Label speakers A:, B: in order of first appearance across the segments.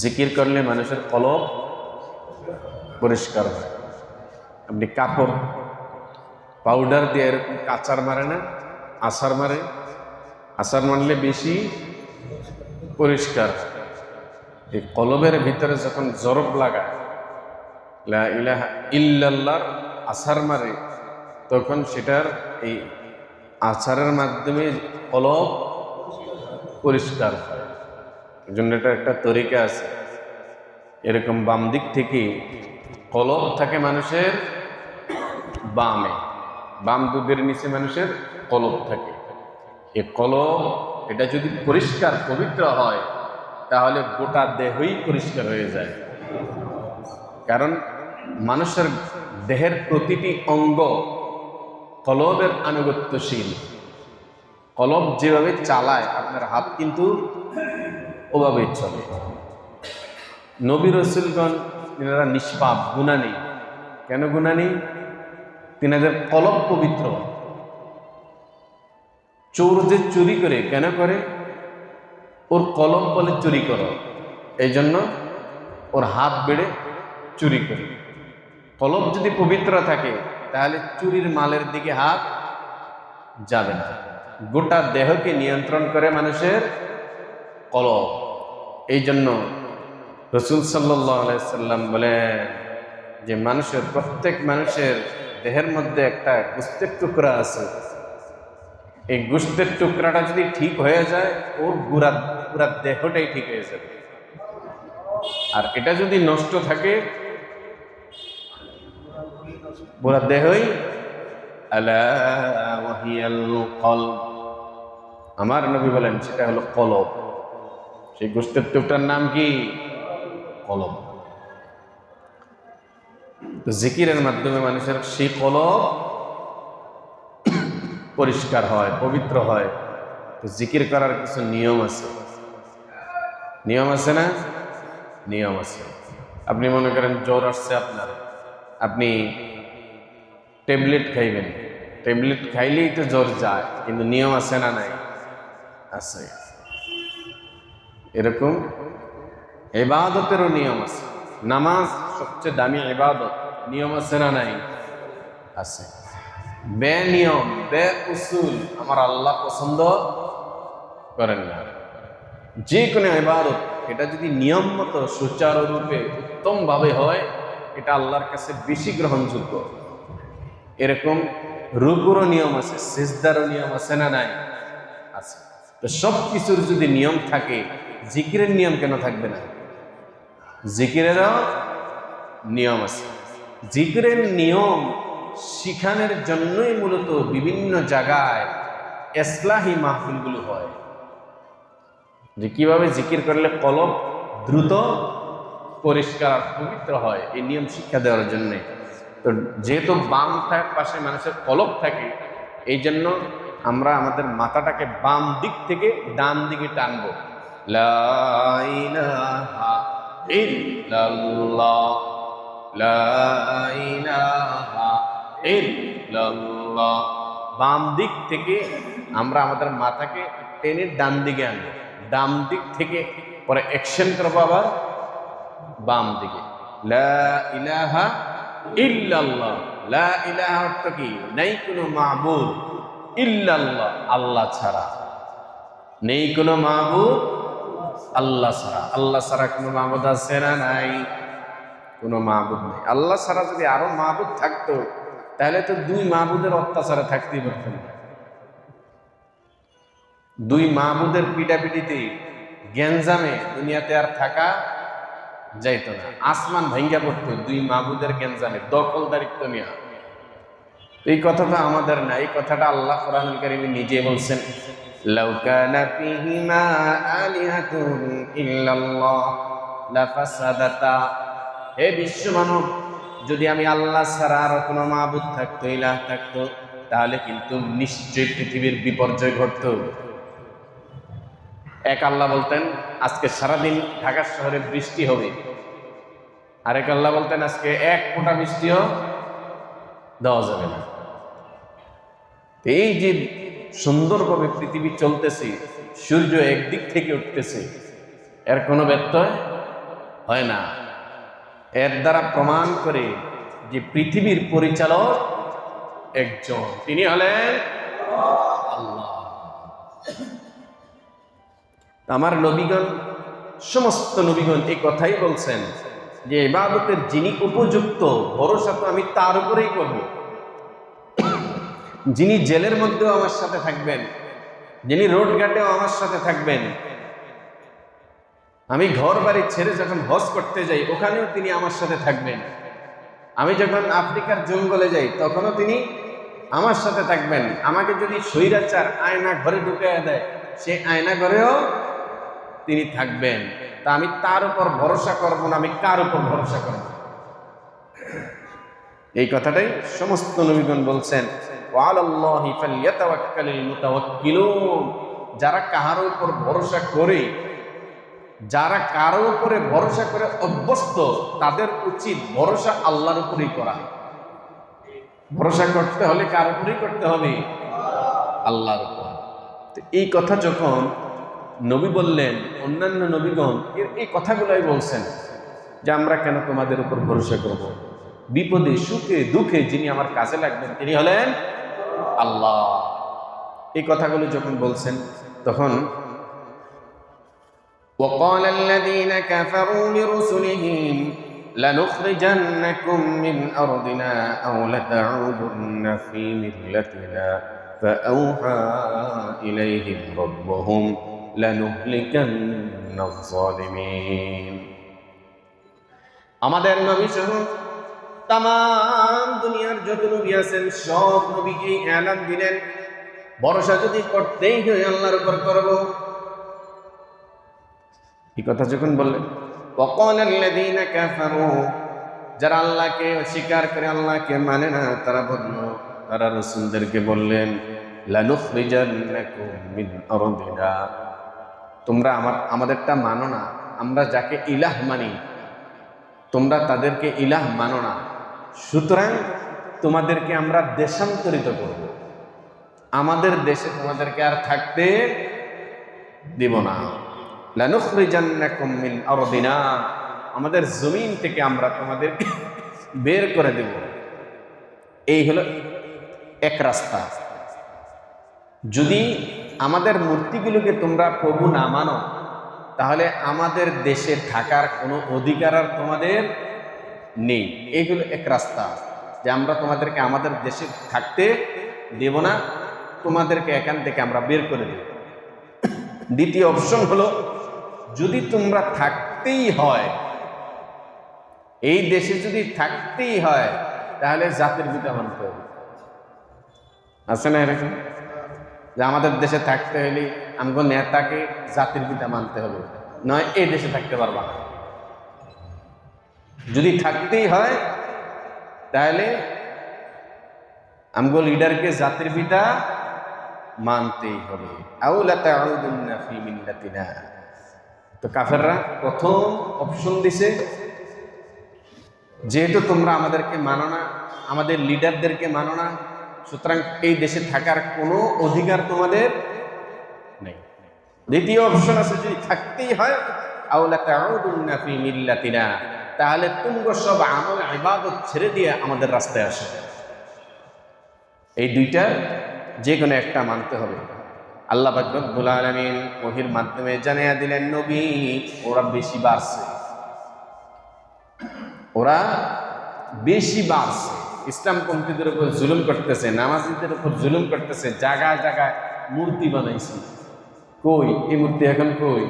A: জিকির করলে মানুষের কলব পরিষ্কার হয়। আপনি কাপড় পাউডার দিয়ে এরকম কাচার মারে না আসার মারে। আসার মারলে বেশি পরিষ্কার। এই কলবের ভিতরে যখন জরব লাগায় ইলাহা আসার মারে, তখন সেটার এই আচারের মাধ্যমে কলব পরিষ্কার হয়। জন্য এটা একটা তরিকা আছে। এরকম বাম দিক থেকে কলব থাকে মানুষের বামে। বাম দুধের নিচে মানুষের কলব থাকে। এ কলব, এটা যদি পরিষ্কার, পবিত্র হয়, তাহলে গোটা দেহই পরিষ্কার হয়ে যায়। কারণ মানুষের দেহের প্রতিটি অঙ্গ কলবের আনুগত্যশীল। কলব যেভাবে চালায়, আপনার হাত কিন্তু ওভাবেই চলে। নবী রসুলগণ তিনারা নিষ্পাপ গুণা নেই কেন গুণা নেই তিনাদের কলব পবিত্র। চোর যে চুরি করে, কেন করে? ওর কলম বলে চুরি করো। এই জন্য ওর হাত বেড়ে চুরি করে। কলম যদি পবিত্র থাকে, তাহলে চুরির মালের দিকে হাত যাবে না। গোটা দেহকে নিয়ন্ত্রণ করে মানুষের কলম এই জন্য রসুল সাল্লাম বলেন যে মানুষের, প্রত্যেক মানুষের দেহের মধ্যে একটা গুস্তের টুকরা আছে। এই গুস্তের টুকরাটা যদি ঠিক হয়ে যায়, ওর গুড়া পুরা দেহটাই ঠিক হয়ে যাবে। আর এটা যদি নষ্ট থাকে পুরা দেহই আলা ওয়াহিয়াল কলব। আমার নবী বলেন, সেটা হলো কলব। সেই গোষ্ঠের টুকটার নাম কি? কলব। তো জিকিরের মাধ্যমে মানুষের সেই কলব পরিষ্কার হয়, পবিত্র হয়। তো জিকির করার কিছু নিয়ম আছে। নিয়ম আছে না? নিয়ম আছে। আপনি মনে করেন জ্বর আসছে আপনার, আপনি ট্যাবলেট খাইবেন। ট্যাবলেট খাইলেই তো জ্বর যায়, কিন্তু নিয়ম আছে না নাই? আছে। এরকম এবাদতেরও নিয়ম আছে। নামাজ সবচেয়ে দামি এবাদত নিয়ম আছে না নাই? আছে। বে নিয়ম, বে উসুল আমার আল্লাহ পছন্দ করেন না। যে কোনো এবাদত এটা যদি নিয়ম মতো সুচারুরূপে উত্তমভাবে হয়, এটা আল্লাহর কাছে বেশি গ্রহণযোগ্য। এরকম রুকুরও নিয়ম আছে, সিজদারও নিয়ম আছে না নাই? আছে। তো সব কিছুর যদি নিয়ম থাকে জিকিরের নিয়ম কেন থাকবে না? জিকিরেরও নিয়ম আছে। জিকিরের নিয়ম শিখানোর জন্যই মূলত বিভিন্ন জায়গায় এসলাহি মাহফিলগুলো হয়। যে কীভাবে জিকির করলে কলব দ্রুত, পরিষ্কার পবিত্র হয়, এই নিয়ম শিক্ষা দেওয়ার জন্যে। তো যেহেতু বাম পাশে মানুষের কলব থাকে, এই জন্য আমরা আমাদের মাথাটাকে বাম দিক থেকে ডান দিকে টানবো। লা ইলাহা ইল্লাল্লাহ। লা ইলাহা ইল্লাল্লাহ। বাম দিক থেকে আমরা আমাদের মাথাকে টেনে ডান দিকে আনব ডান দিক থেকে পরে অ্যাকশন করব আবার বাম দিকে। লা ইলাহা ইল্লাল্লাহ। লা ইলাহা অর্থ কি? নেই কোনো মাহবুদ ইল্লাল্লাহ, আল্লাহ ছাড়া। নেই কোনো মাহবুদ আল্লাহ ছাড়া। আল্লাহ ছাড়া কোনো মাহবুদ আছে না নাই। কোনো মাহবুদ নেই। আল্লাহ ছাড়া যদি আরও মাহবুদ থাকতো, তাহলে তো দুই মাহবুদের অত্যাচারে থাকতেই পারতেন। দুই মাহবুদের পিটাপিটিতে গ্যাঞ্জামে দুনিয়াতে আর থাকা যাইতো না। আসমান ভাঙ্গা পড়তো দুই মাহবুদের গ্যাঞ্জামে। দখলদারিত্ব নেওয়া। এই কথাটা আমাদের না, এই কথাটা আল্লাহ কোরআন কারিমে নিজে বলছেন। লাউ কানা ফীহিমা আলিহাতুন ইল্লাল্লাহ লাফাসাদাতা। হে বিশ্ব মানব, যদি আমি আল্লাহ ছাড়া আর কোনো মাহবুদ থাকতো, ইলাহ থাকতো, তাহলে কিন্তু নিশ্চয়ই পৃথিবীর বিপর্যয় ঘটতো। এক আল্লাহ বলতেন, আজকে সারাদিন ঢাকা শহরে বৃষ্টি হবে। আরেক আল্লাহ বলতেন, আজকে এক ফোঁটা বৃষ্টিও দেওয়া যাবে না। এই যে সুন্দরভাবে পৃথিবী চলতেছে, সূর্য একদিক থেকে উঠতেছে, এর কোনো ব্যত্যয় হয় না। এর দ্বারা প্রমাণ করে যে পৃথিবীর পরিচালক একজন। তিনি হলেন আল্লাহ। আমার নবীগণ, সমস্ত নবীগণ এই কথাই বলছেন। যে ইবাদতের যিনি উপযুক্ত, ভরসা তো আমি তার উপরেই করব। যিনি জেলের মধ্যেও আমার সাথে থাকবেন, যিনি রোড ঘাটেও আমার সাথে থাকবেন। আমি ঘর বাড়ি ছেড়ে যখন হজ করতে যাই, ওখানেও তিনি আমার সাথে থাকবেন। আমি যখন আফ্রিকার জঙ্গলে যাই, তখনও তিনি আমার সাথে থাকবেন। আমাকে যদি স্বৈরাচার আয়না ঘরে ঢুকে দেয়, সে আয়না ঘরেও তিনি থাকবেন। তা আমি তার উপর ভরসা করব না, আমি কার উপর ভরসা করব? এই কথাটাই সমস্ত নবীগণ বলছেন যারা কাহার উপর ভরসা করে, যারা কারও উপরে ভরসা করে অভ্যস্ত, তাদের উচিত ভরসা আল্লাহর উপরেই করা। ভরসা করতে হলে কার উপরেই করতে হবে? আল্লাহর উপর। তো এই কথা যখন নবী বললেন অন্যান্য নবীগণ এর এই কথাগুলোই বলছেন যে আমরা কেন তোমাদের উপর ভরসা করব বিপদে সুখে দুঃখে যিনি আমার কাজে লাগবেন তিনি হলেন আল্লাহ এই কথাগুলো যখন বলছেন তখন وقال الذين كفروا لرسلهم لنخرجنكم من أرضنا أو لتعودن في ملتنا فأوحى إليهم ربهم لنهلكن الظالمين আমাদের নবী সহ তাম দুনিয়ার যত নবী আছেন সব নবী এই এলান দিলেন ভরসা যদি করতেই হয় আল্লাহর উপর করবো এই কথা যখন বললেন وقال الذين كفروا যারা আল্লাহকে অস্বীকার করে আল্লাহকে মানে না তারা বলল তারা রসুলদেরকে বললেন লানুখরিজান্নাকুম মিন আরদিনা তোমরা আমার, আমাদেরটা মানো না। আমরা যাকে ইলাহ মানি, তোমরা তাদেরকে ইলাহ মানো না। সুতরাং তোমাদেরকে আমরা দেশান্তরিত করব। আমাদের দেশে তোমাদেরকে আর থাকতে দিব না। আমাদের জমিন থেকে আমরা তোমাদেরকে বের করে দেব। এই হলো এক রাস্তা। যদি আমাদের মূর্তিগুলোকে তোমরা প্রভু না মানো, তাহলে আমাদের দেশে থাকার কোনো অধিকার আর তোমাদের নেই। এই হলো এক রাস্তা, যে আমরা তোমাদেরকে আমাদের দেশে থাকতে দেব না, তোমাদেরকে এখান থেকে আমরা বের করে দেব। দ্বিতীয় অপশন হলো, যদি তোমরা থাকতেই হয়, এই দেশে যদি থাকতেই হয়, তাহলে জাতির পিতা হবে। আছে না এরকম? যে আমাদের দেশে থাকতে হলে আমগো নেতাকে জাতির পিতা মানতে হবে। নয়, এই দেশে থাকতে পারবা না। যদি থাকতেই হয়, তাহলে আমগো লিডারকে জাতির পিতা মানতেই হবে। তো কাফেররা প্রথম অপশন দিছে, যেহেতু তোমরা আমাদেরকে মানো না, আমাদের লিডারদেরকে মানো না সুতরাং এই দেশে থাকার কোনো অধিকার তোমাদের নেই। দ্বিতীয় অপশন আছে, যদি থাকতেই হয় তাহলে তোমরা সব আমল ইবাদত ছেড়ে দিয়ে আমাদের রাস্তায় আসো। এই দুইটা যে কোনো একটা মানতে হবে। আল্লাহ বাকরুল আলমিন ওহির মাধ্যমে জানিয়ে দিলেন, নবী, ওরা বেশি বাড়ছে। ওরা বেশি বাড়ছে। ইসলামপন্থীদের উপর জুলুম করতেছে, নামাজিদের উপর জুলুম করতেছে, জায়গায় জায়গায় মূর্তি বানাইছে। কই? এই মূর্তি এখন কই?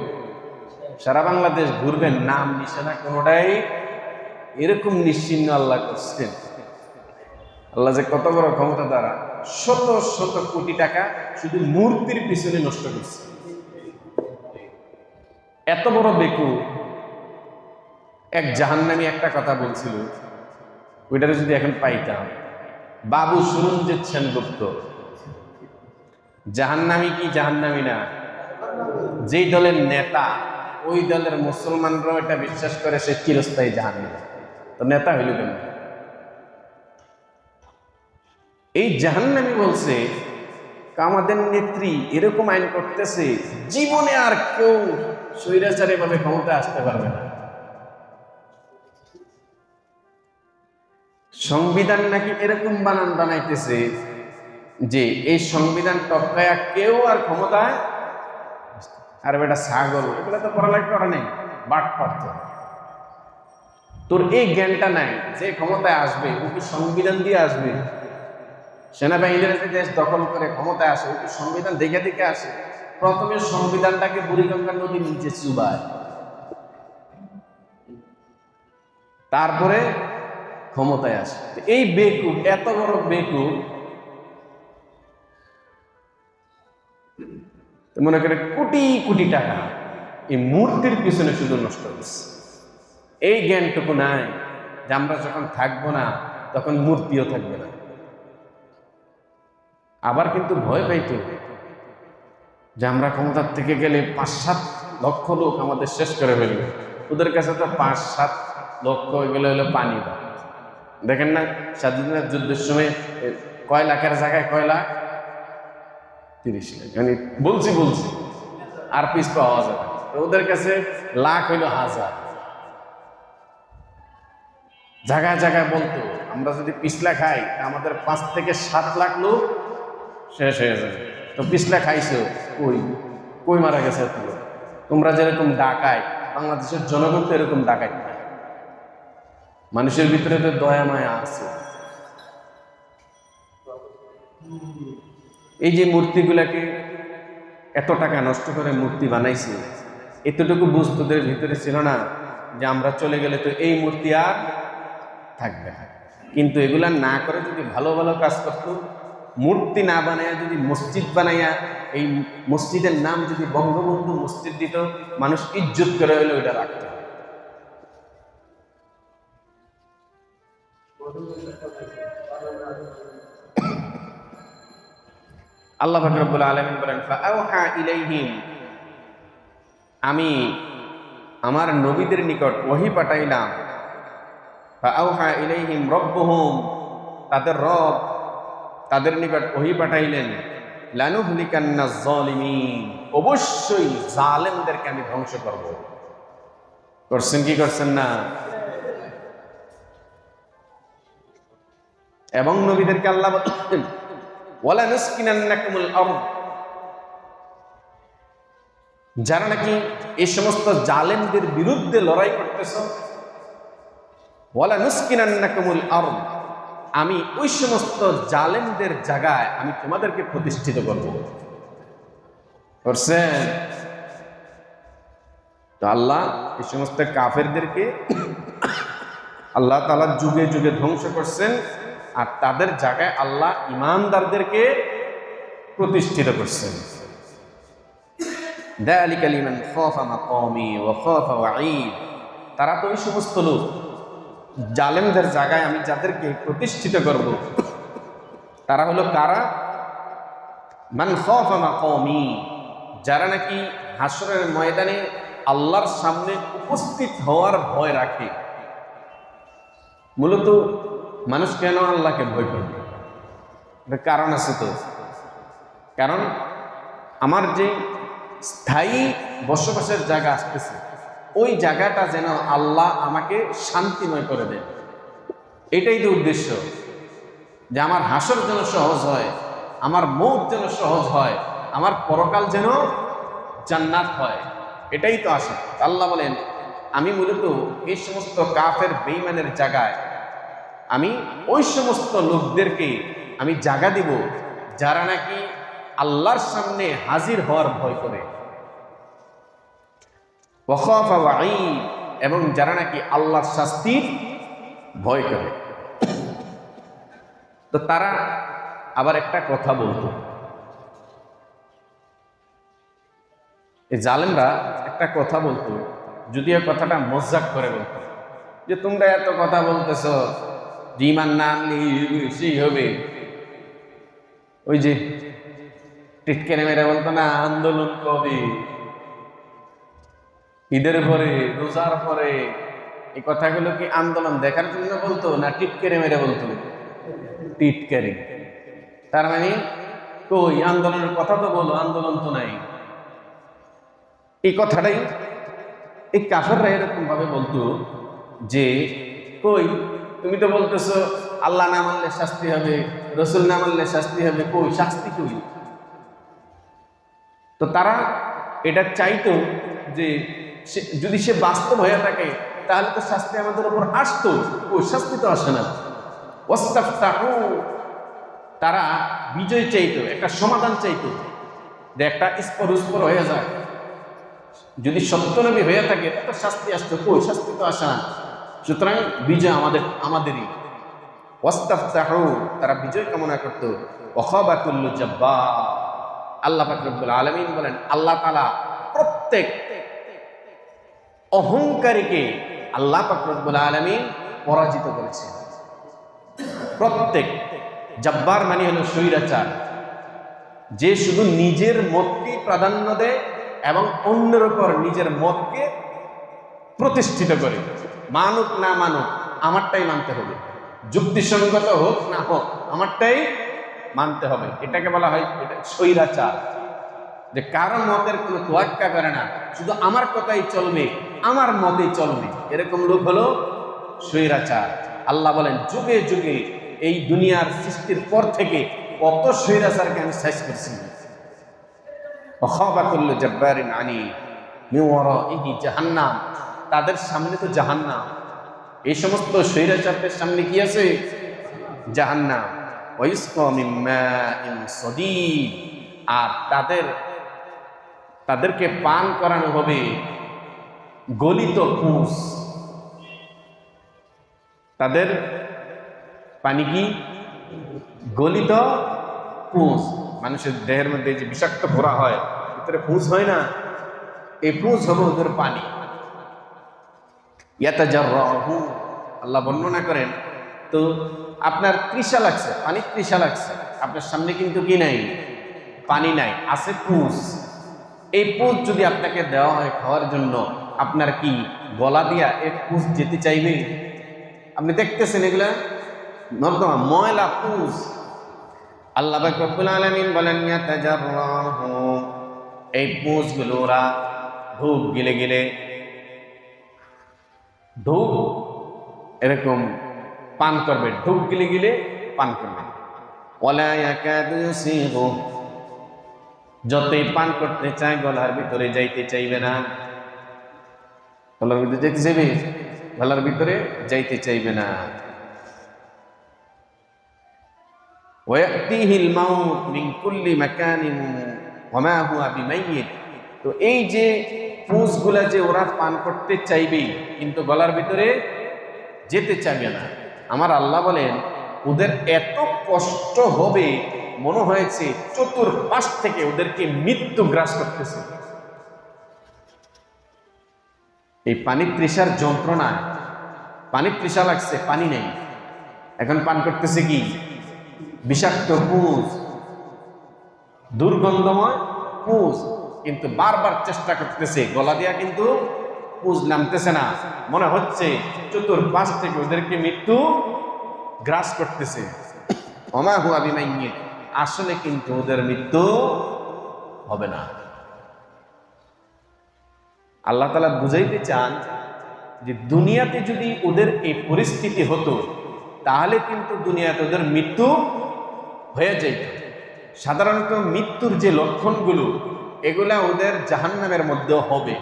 A: সারা বাংলাদেশ ঘুরবেন, নাম, নিশানা কোনোটাই এরকম নিশ্চিন্ন আল্লাহ করছেন। আল্লাহ যে কত বড় ক্ষমতা দ্বারা শত শত কোটি টাকা শুধু মূর্তির পিছনে নষ্ট করছে। এত বড় বেকু এক জাহান্নামি একটা কথা বলছিল ওইটারে যদি এখন পাইতাম বাবু সুরঞ্জিত সেনগুপ্ত। জাহান্নামি কি জাহান্নামি না? যেই দলের নেতা, ওই দলের মুসলমানরাও এটা বিশ্বাস করে সে চিরস্থায়ী জাহান্নামি। তো নেতা হইল কেন? এই জাহান্নামি বলছে আমাদের নেত্রী এরকম আইন করতেছে, জীবনে আর কেউ স্বৈরাচারে ভাবে ক্ষমতা আসতে পারবে না। সংবিধান নাকি এরকম বানান বানাইতেছে যে এই সংবিধান টপকায়া কেউ আর ক্ষমতায় আর বেটা ছাগল, এগুলো তো পড়ালেখা করা নেই, বাট পারত তোর এই জ্ঞানটা নাই, যে ক্ষমতায় আসবে, ও কি সংবিধান দিয়ে আসবে? সেনাবাহিনীর যে দেশ দখল করে ক্ষমতায় আসে, ও কি সংবিধান দেখে দেখে আসে? প্রথমে সংবিধানটাকে বুড়িগঙ্গা নদীর নিচে চুবায়। তারপরে ক্ষমতায় আসে এই বেকুব, এত বড় বেকুব মনে করে কোটি কোটি টাকা এই মূর্তির পিছনে শুধু নষ্ট হচ্ছে। এই জ্ঞানটুকু নাই যে আমরা যখন থাকব না, তখন মূর্তিও থাকবে না। আবার কিন্তু ভয় পাইতো যে আমরা ক্ষমতার থেকে গেলে পাঁচ সাত লক্ষ লোক আমাদের শেষ করে ফেলবে। ওদের কাছে তো পাঁচ সাত লক্ষ এগুলো হলো পানি ভাত। দেখেন না, স্বাধীনতার যুদ্ধের সময় কয় লাখের জায়গায় কয় লাখ? তিরিশ লাখ। মানে বলছি বলছি। আর পিস পাওয়া যাবে তো ওদের কাছে লাখ হইল হাজার। জায়গায় জায়গায় বলতো, আমরা যদি পিছলা খাই আমাদের পাঁচ থেকে সাত লাখ লোক শেষ হয়ে যাবে। তো পিছলা খাইছো, কই? কই মারা গেছে তোমরা যেরকম ডাকায়, বাংলাদেশের জনগণ তো এরকম ডাকায়। মানুষের ভিতরে তো দয়া, মায়া আছে। এই যে মূর্তিগুলাকে এত টাকা নষ্ট করে মূর্তি বানাইছে, এতটুকু বুঝ তোদের ভিতরে ছিল না যে আমরা চলে গেলে তো এই মূর্তি আর থাকবে না। কিন্তু এগুলা না করে যদি ভালো ভালো কাজ করতো, মূর্তি না বানাইয়া যদি মসজিদ বানাইয়া এই মসজিদের নাম যদি বঙ্গবন্ধু মসজিদ দিত, মানুষ ইজ্জত করে হলে ওইটা রাখতো। আল্লাহ ফাকরুল আলমিন বলেন ইলাইহিম। আমি আমার নবীদের নিকট ওহি পাঠাইলাম। ফাআউহা ইলাইহিম রব্বুহুম। তাদের রব তাদের নিকট ওহি পাঠাইলেন, লানুহলিকান্না যালিমিন। অবশ্যই জালেমদেরকে আমি ধ্বংস করব। করছেন কি করছেন না? এবং নবীদেরকে আল্লাহ বলতেন ওয়ালা নুসকিনান্নাকুমুল আরদ। যারা নাকি এই সমস্ত জালেমদের বিরুদ্ধে লড়াই করতেছ ওয়ালা নুসকিনান্নাকুমুল আরদ। আমি ওই সমস্ত জালেমদের জায়গায় আমি তোমাদেরকে প্রতিষ্ঠিত করব। করছেন তো আল্লাহ এই সমস্ত কাফেরদেরকে আল্লাহ তালা যুগে যুগে ধ্বংস করছেন। আর তাদের জায়গায় আল্লাহ ইমানদারদেরকে প্রতিষ্ঠিত করছেন। তারা তো ওই সমস্ত লোক। জালেমদের জায়গায় আমি যাদেরকে প্রতিষ্ঠিত করব, তারা হলো কারা? মান খফামা কমি যারা নাকি হাসরের ময়দানে আল্লাহর সামনে উপস্থিত হওয়ার ভয় রাখে। মূলত মানুষ কেন আল্লাহকে ভয় করবে? এটার কারণ আছে তো। কারণ আমার যে স্থায়ী বসবাসের জায়গা আসতেছে, ওই জায়গাটা যেন আল্লাহ আমাকে শান্তিময় করে দেন এটাই তো উদ্দেশ্য। যে আমার হাসর যেন সহজ হয়, আমার মুখ যেন সহজ হয়, আমার পরকাল যেন জান্নাত হয়, এটাই তো আসে আল্লাহ বলেন, আমি মূলত এই সমস্ত কাফের বেইমানের জায়গায় আমি ওই সমস্ত লোকদেরকে আমি জাগা দিব যারা নাকি আল্লাহর সামনে হাজির হওয়ার ভয় করে। এবং যারা নাকি আল্লাহর শাস্তির ভয় করে। তো তারা আবার একটা কথা বলতো। এই জালেমরা একটা কথা বলতো, যদিও কথাটা মজাক করে বলতো, যে তোমরা এত কথা বলতেছ ইমান না সেই হবে ওই যে টিটকেনে মেরে বলতো না, আন্দোলন কবে? ঈদের পরে, রোজার পরে, এই কথাগুলো কি আন্দোলন দেখার জন্য বলতো না টিটকেরে মেরে বলতো? টিটকারি তার মানে কই, আন্দোলনের কথা তো বলো, আন্দোলন তো নাই। এই কথাটাই এই কাফেররা এরকম ভাবে বলতো যে, কই তুমি তো বলতেছো, আল্লাহ না মানলে শাস্তি হবে, রসুল না মানলে শাস্তি হবে, কই? শাস্তি কই? তো তারা এটা চাইতো যে যদি সে বাস্তব হয়ে থাকে, তাহলে তো শাস্তি আমাদের উপর আসতো। ওই শাস্তি তো আসে না। তারা বিজয় চাইতো, একটা সমাধান চাইতো যে একটা স্পর উস্পর হয়ে যায়। যদি সত্যনবী হয়ে থাকে তো শাস্তি আসতো। কই? শাস্তি তো আসে না। সুতরাং বিজয় আমাদের, আমাদেরই। ওয়াস্তাফতাহু, তারা বিজয় কামনা করত। ওয়াখাবাতুল্লু জাব্বা আল্লাহ পাক রব্বুল আলামিন বলেন, আল্লাহ তাআলা প্রত্যেক অহংকারীকে আল্লাহ পাক রব্বুল আলামিন পরাজিত করেছেন। প্রত্যেক জব্বার মানে হলো স্বৈরাচার। যে শুধু নিজের মতকে প্রাধান্য দেয় এবং অন্যের উপর নিজের মতকে প্রতিষ্ঠিত করে। মানুক না মানুক, আমারটাই মানতে হবে। যুক্তিসঙ্গত হোক না হোক, আমারটাই মানতে হবে। এটাকে বলা হয়, এটা স্বৈরাচার। যে কারও মতের কোনো তোয়াক্কা করে না, শুধু আমার কথাই চলবে, আমার মতেই চলবে। এরকম লোক হলো স্বৈরাচার। আল্লাহ বলেন, যুগে যুগে এই দুনিয়ার সৃষ্টির পর থেকে কত স্বৈরাচারকে আমি শেষ করছি। অখাবাকুল্লু জব্বারিন আনি মিওয়ারাইহি জাহান্নাম। তাদের সামনে তো জাহান্নাম। এই সমস্ত স্বৈরাচারদের সামনে কি আছে? জাহান্নাম। আর তাদের, তাদেরকে পান করানো হবে গলিত পুষ তাদের পানি কি? গলিত পুষ মানুষের দেহের মধ্যে যে বিষাক্ত ভরা হয়, ভিতরে পুষ হয় না? এই পুষ হবে ওদের পানি। আল্লাহ বর্ণনা করেন, তো আপনার তৃষা লাগছে পানি তৃষা লাগছে, আপনার সামনে কিন্তু কি নাই? পানি নাই, আছে পুষ এই পুষ যদি আপনাকে দেওয়া হয় খাওয়ার জন্য, আপনার কি গলা দিয়া এই পুষ যেতে চাইবে? আপনি দেখতেছেন এগুলা? নর্দমা, ময়লা পুষ আল্লাহ আলামিন বলেন এই পুষগুলো ওরা ঢুক গিলে গিলে ঢুক এরকম পান করবে ঢুক গিলে গিলে পান করবে ওলা ইয়াকাদু ইউসিগু যতই পান করতে চায় গলার ভিতরে যাইতে চাইবে না গলার ভিতরে যাইতে চাইবে গলার ভিতরে যাইতে চাইবে না ويأتيه الموت من كل مكان وما هو بميت তো এই যে পুষগুলা যে ওরা পান করতে চাইবে কিন্তু গলার ভিতরে যেতে চাইবে না। আমার আল্লাহ বলেন, ওদের এত কষ্ট হবে, মনে হয়েছে চতুর্পাশ থেকে ওদেরকে মৃত্যু গ্রাস করতেছে। এই পানি তৃষার যন্ত্রণা, পানি তৃষা লাগছে, পানি নেই। এখন পান করতেছে কি? বিষাক্ত পুষ দুর্গন্ধময় পুষ কিন্তু বারবার চেষ্টা করতেছে, গলা দিয়া কিন্তু পুষ নামতেছে না। মনে হচ্ছে চতুর্পাশ থেকে ওদেরকে মৃত্যু গ্রাস করতেছে। অমা হুয়া বিমাইয়ে আসলে কিন্তু ওদের মৃত্যু হবে না। আল্লাহ তালা বুঝাইতে চান যে দুনিয়াতে যদি ওদের এই পরিস্থিতি হতো, তাহলে কিন্তু দুনিয়াতে ওদের মৃত্যু হয়ে যেত সাধারণত মৃত্যুর যে লক্ষণগুলো এগুলা ওদের জাহান্নামের মধ্যেও হবে।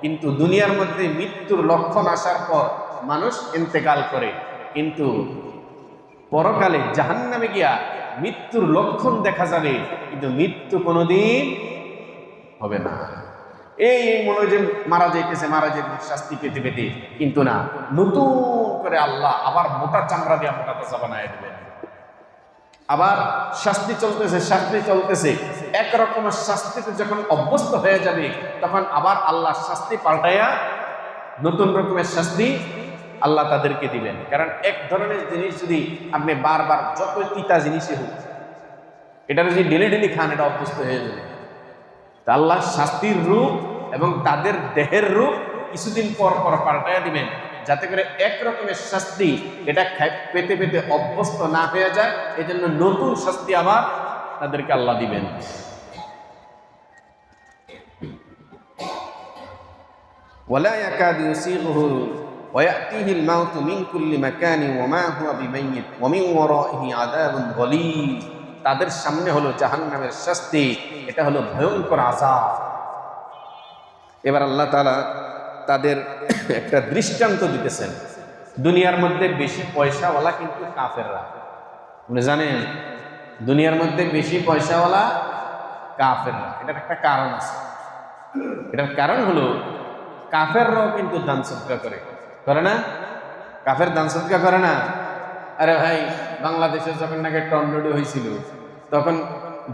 A: কিন্তু দুনিয়ার মধ্যে মৃত্যুর লক্ষণ আসার পর মানুষ ইন্তেকাল করে। কিন্তু পরকালে জাহান্নামে গিয়া মৃত্যুর লক্ষণ দেখা যাবে, কিন্তু মৃত্যু কোনোদিন হবে না। এই মনে যে মারা যাইতেছে, মারা যেতে শাস্তি পেতে পেতে। কিন্তু না, নতুন করে আল্লাহ আবার মোটা চামড়া দিয়া মোটা তাজা বানায় দেবেন। আবার শাস্তি চলতেছে শাস্তি চলতেছে। এক রকমের শাস্তিতে যখন অভ্যস্ত হয়ে যাবে, তখন আবার আল্লাহ শাস্তি পাল্টাইয়া নতুন রকমের শাস্তি আল্লাহ তাদেরকে দিবেন। কারণ এক ধরনের জিনিস যদি আপনি বারবার যত তিতা জিনিসই হোক, এটা যদি ডেলি ডেলি খান, এটা অভ্যস্ত হয়ে যাবে। তা আল্লাহ শাস্তির রূপ এবং তাদের দেহের রূপ কিছুদিন পর পর পাল্টাইয়া দিবেন। যাতে করে এক রকমের শাস্তি এটা খাই- পেতে পেতে অভ্যস্ত না হয়ে যায় এই জন্য নতুন শাস্তি আবার তাদেরকে আল্লাহ দিবেন ওয়ালা ইয়াকাদু ইউসিগুহু ويأتيه الموت من كل مكان وما هو بميت ومن ورائه عذاب غليظ তাদের সামনে হলো জাহান্নামের শাস্তি এটা হলো ভয়ঙ্কর আযাব এবার আল্লাহ তাআলা তাদের একটা দৃষ্টান্ত দিতেছেন। দুনিয়ার মধ্যে বেশি পয়সাওয়ালা কিন্তু কাফেররা। আপনি জানেন, দুনিয়ার মধ্যে বেশি পয়সাওয়ালা কাফেররা। এটার একটা কারণ আছে। এটার কারণ হলো, কাফেররাও কিন্তু দান সদকা করে। করে না? কাফের দান সদকা করে না? আরে ভাই বাংলাদেশে যখন নাকি টর্নেডো হয়েছিল, তখন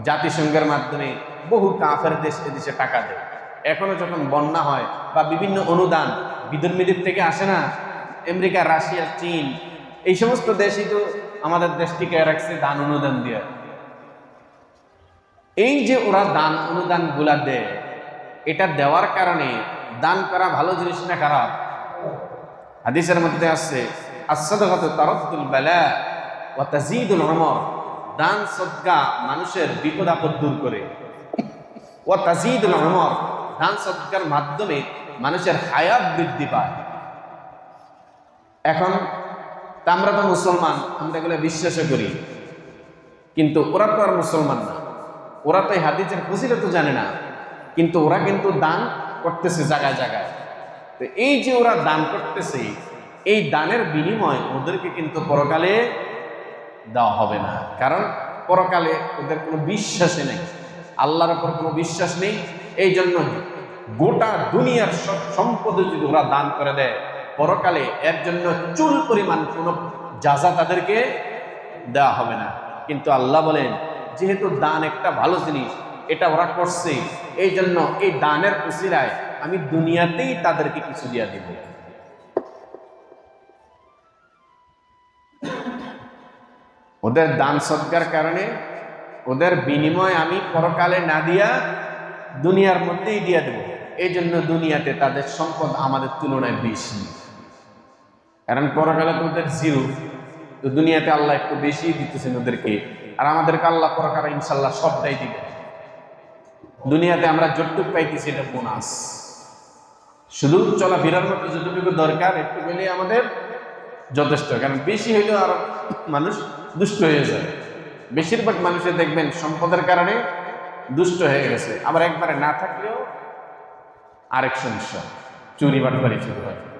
A: জাতিসংঘের মাধ্যমে বহু কাফের দেশ এদেশে টাকা দেয়। এখনও যখন বন্যা হয় বা বিভিন্ন অনুদান বিধর্মীদের থেকে আসে না, আমেরিকা, রাশিয়া, চীন, এই সমস্ত দেশই তো আমাদের দেশটিকে রাখছে দান অনুদান দিয়ে। এই যে ওরা দান অনুদানগুলা দেয়, এটা দেওয়ার কারণে দান করা ভালো জিনিস না খারাপ? হাদিসের মধ্যে আসছে আসাদগত তারদ্দুল বেলা ও তাজিদুল অমর দান সদ্গা মানুষের বিপদ আপদ দূর করে। ও তাজিদুল অমর দান সদ্গার মাধ্যমে মানুষের হায়াত বৃদ্ধি পায়। এখন আমরা তো মুসলমান, আমরা এগুলো বিশ্বাস করি। কিন্তু ওরা তো আর মুসলমান না। ওরা তো এই হাদিসের ফজিলত তো জানে না। কিন্তু ওরা কিন্তু দান করতেছে জায়গায় জায়গায়। তো এই যে ওরা দান করতেছে, এই দানের বিনিময় ওদেরকে কিন্তু পরকালে দেওয়া হবে না। কারণ পরকালে ওদের কোনো বিশ্বাসই নেই। আল্লাহর ওপর কোনো বিশ্বাস নেই। এই জন্য গোটা দুনিয়ার সব সম্পদ যদি ওরা দান করে দেয়, পরকালে এর জন্য চুল পরিমাণ কোনো যাজা তাদেরকে দেওয়া হবে না। কিন্তু আল্লাহ বলেন, যেহেতু দান একটা ভালো জিনিস, এটা ওরা করছে এই জন্য এই দানের উসিলায় আমি দুনিয়াতেই তাদেরকে কিছু দিয়া দিব। ওদের দান সদ্গার কারণে, ওদের বিনিময় আমি পরকালে না দিয়া দুনিয়ার মধ্যেই দিয়ে দেব। এই জন্য দুনিয়াতে তাদের সম্পদ আমাদের তুলনায় বেশি। কারণ পরকালে তো ওদের জিরো। তো দুনিয়াতে আল্লাহ একটু বেশি দিতেছেন ওদেরকে। আর আমাদেরকে আল্লাহ পরকালে ইনশাল্লাহ সবটাই দিবে দুনিয়াতে আমরা যতটুকু পাইতেছি এটা বোনাস। শুধু চলাফেরার মতো যতটুকু দরকার, একটু পেলে আমাদের যথেষ্ট। কারণ বেশি হইলেও আর মানুষ দুষ্ট হয়ে যায়। বেশিরভাগ মানুষের দেখবেন সম্পদের কারণে দুষ্ট হয়ে গেছে। আবার একবারে না থাকলেও আরেক সমস্যা চুরি বাটবারি শুরু হয়।